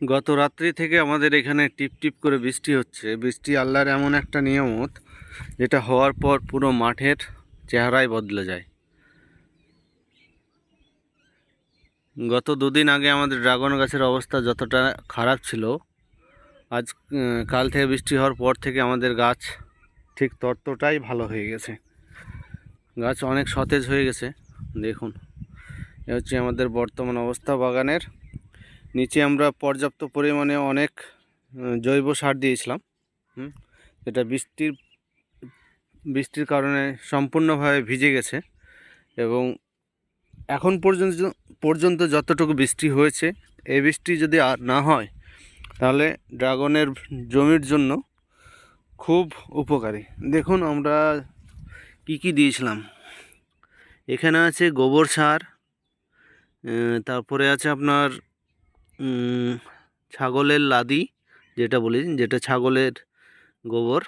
গত রাত্রি থেকে আমাদের এখানে টিপ টিপ করে বৃষ্টি হচ্ছে। বৃষ্টি আল্লাহর এমন একটা নিয়ামত, যেটা হওয়ার পর পুরো মাঠের চেহারাই বদলে যায়। গত দুদিন আগে আমাদের ড্রাগন গাছের অবস্থা যতটা খারাপ ছিল, আজ কাল থেকে বৃষ্টি হওয়ার পর থেকে আমাদের গাছ ঠিক ততটাই ভালো হয়ে গেছে। গাছ অনেক সতেজ হয়ে গেছে, দেখুন। এ হচ্ছে আমাদের বর্তমান অবস্থা বাগানের নিচে আমরা পর্যাপ্ত পরিমাণে অনেক জৈব সার দিয়েছিলাম যেটা বৃষ্টির বৃষ্টির কারণে সম্পূর্ণভাবে ভিজে গেছে এবং এখন পর্যন্ত পর্যন্ত যতটুকু বৃষ্টি হয়েছে এই বৃষ্টি যদি আর না হয়, তাহলে ড্রাগনের জমির জন্য খুব উপকারী। দেখুন আমরা কি কি দিয়েছিলাম। এখানে আছে গোবর সার তারপরে আছে আপনার ছাগলের লাদি যেটা বলি, যেটা ছাগলের গোবর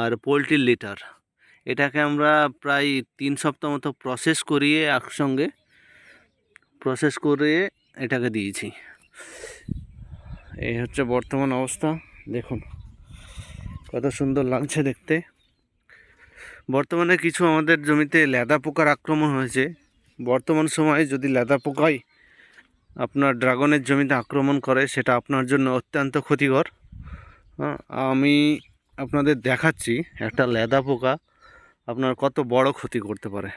আর পোলট্রির লিটার। এটাকে আমরা প্রায় তিন সপ্তাহ মতো প্রসেস করিয়ে একসঙ্গে প্রসেস করে এটাকে দিয়েছি। এই হচ্ছে বর্তমান অবস্থা। দেখুন, কত সুন্দর লাগছে দেখতে। বর্তমানে কিছু আমাদের জমিতে লেদা পোকার আক্রমণ হয়েছে। বর্তমান সময়ে যদি লেদা পোকাই আপনার ড্রাগনের জমিতে আক্রমণ করে সেটা আপনার জন্য অত্যন্ত ক্ষতিকর। হ্যাঁ, আমি আপনাদের দেখাচ্ছি একটা লেদা পোকা আপনার কত বড় ক্ষতি করতে পারে।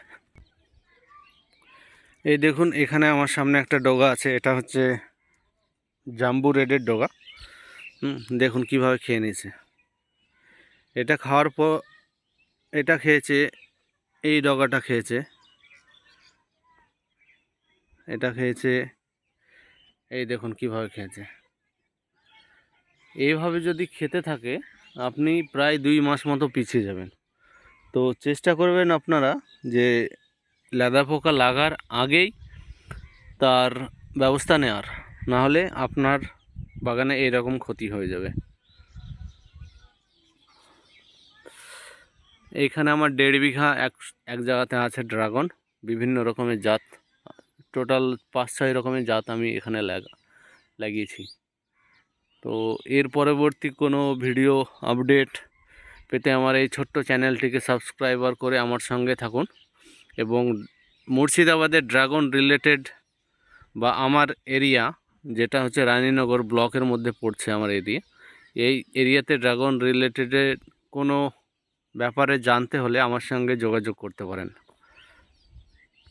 এই দেখুন এখানে আমার সামনে একটা ডগা আছে এটা হচ্ছে জাম্বু রেডের ডগা। দেখুন কীভাবে খেয়ে নিয়েছে। এটা খাওয়ার পর এটা খেয়েছে এই ডগাটা খেয়েছে। এটা খেয়েছে এই দেখুন কীভাবে খেয়েছে। এইভাবে যদি খেতে থাকে, আপনি প্রায় দুই মাস মতো পিছিয়ে যাবেন। তো চেষ্টা করবেন আপনারা যে লেদা পোকা লাগার আগেই তার ব্যবস্থা নেওয়ার না হলে আপনার বাগানে এরকম ক্ষতি হয়ে যাবে। এইখানে আমার দেড় বিঘা এক এক জায়গাতে আছে ড্রাগন, বিভিন্ন রকমের জাত। টোটাল পাঁচ ছয় রকমের জাত আমি এখানে লাগা, লাগিয়েছি। তো এর পরবর্তী কোনো ভিডিও আপডেট পেতে আমার এই ছোট্ট চ্যানেলটিকে সাবস্ক্রাইবার করে আমার সঙ্গে থাকুন এবং মুর্শিদাবাদের ড্রাগন রিলেটেড বা আমার এরিয়া, যেটা হচ্ছে রানীনগর ব্লকের মধ্যে পড়ছে আমার এরিয়া, এই এরিয়াতে ড্রাগন রিলেটেডের কোনো ব্যাপারে জানতে হলে আমার সঙ্গে যোগাযোগ করতে পারেন।